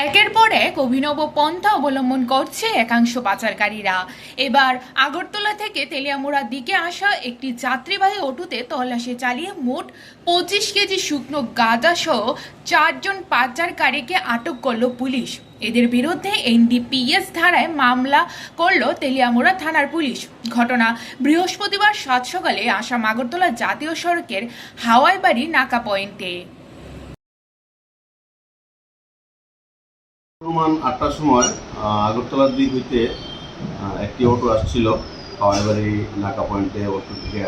একের পর এক অভিনব পন্থা অবলম্বন করছে একাংশ পাচারকারীরা। এবার আগরতলা থেকে তেলিয়ামোড়ার দিকে আসা একটি যাত্রীবাহী অটোতে তল্লাশি চালিয়ে মোট পঁচিশ কেজি শুকনো গাঁজা সহ চারজন পাচারকারীকে আটক করল পুলিশ। এদের বিরুদ্ধে এনডিপিএস ধারায় মামলা করল তেলিয়ামুড়া থানার পুলিশ। ঘটনা বৃহস্পতিবার সাত সকালে আসাম আগরতলা জাতীয় সড়কের হাওয়াইবাড়ি নাকা পয়েন্টে। অনুমান আটটার সময় আগরতলার দিক হইতে একটি অটো আসছিল হাওয়াইবাড়ি নাকা পয়েন্টে অটোটিকে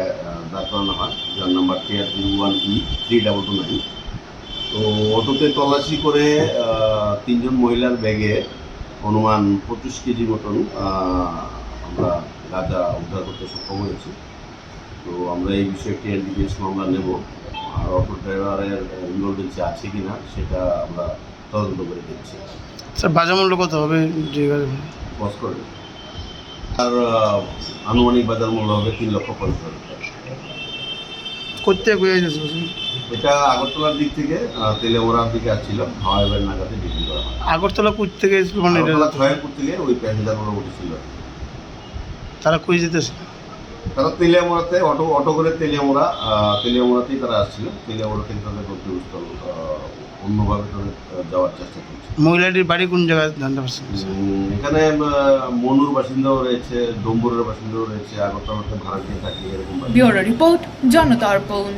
দাঁড় করানো হয়, যার number TR zero one E three double two nine তো অটোতে তল্লাশি করে তিনজন মহিলার ব্যাগে অনুমান পঁচিশ কেজি মতন আমরা গাঁজা উদ্ধার করতে সক্ষম হয়েছি। তো আমরা এই বিষয়ে একটি এনডিপিএস মামলা নেব। আর অটো ড্রাইভারের ইনভলভেন্সি আছে কি না সেটা আমরা তদন্ত করে দেখছি। স্যার বাজার মূল্য কত হবে? যে বস করে আর আনুমানিক বাজার মূল্য হবে তিন লক্ষ পঞ্চাশ হাজার। করতে এটা আগরতলার দিক থেকে তেলেমোড়ার দিকে আসছিল হাওয়াইবার নাগাতে বিক্রি করা হয়। আগরতলা কুচ থেকে মানে আগরতলা ছয়েরপুর থেকে ওই প্যাসেঞ্জারগুলো উঠেছিল। তারা কই যেতেছে? তারা তেলিয়ামোড়াতে অটো অটো করে তেলিয়ামোড়া তেলিয়ামোড়াতেই তারা আসছিল। তেলিয়ামোড়া থেকে তাদের গন্তব্যস্থল অন্যভাবে তাদের যাওয়ার চেষ্টা করছে মহিলাটির বাড়ি কোন জায়গায় জানতে পারছেন? এখানে মনুর বাসিন্দাও রয়েছে ডম্বুরের বাসিন্দাও রয়েছে আগরতলাতে ভাড়া দিয়ে থাকে এরকম। রিপোর্ট জনতা অর্পণ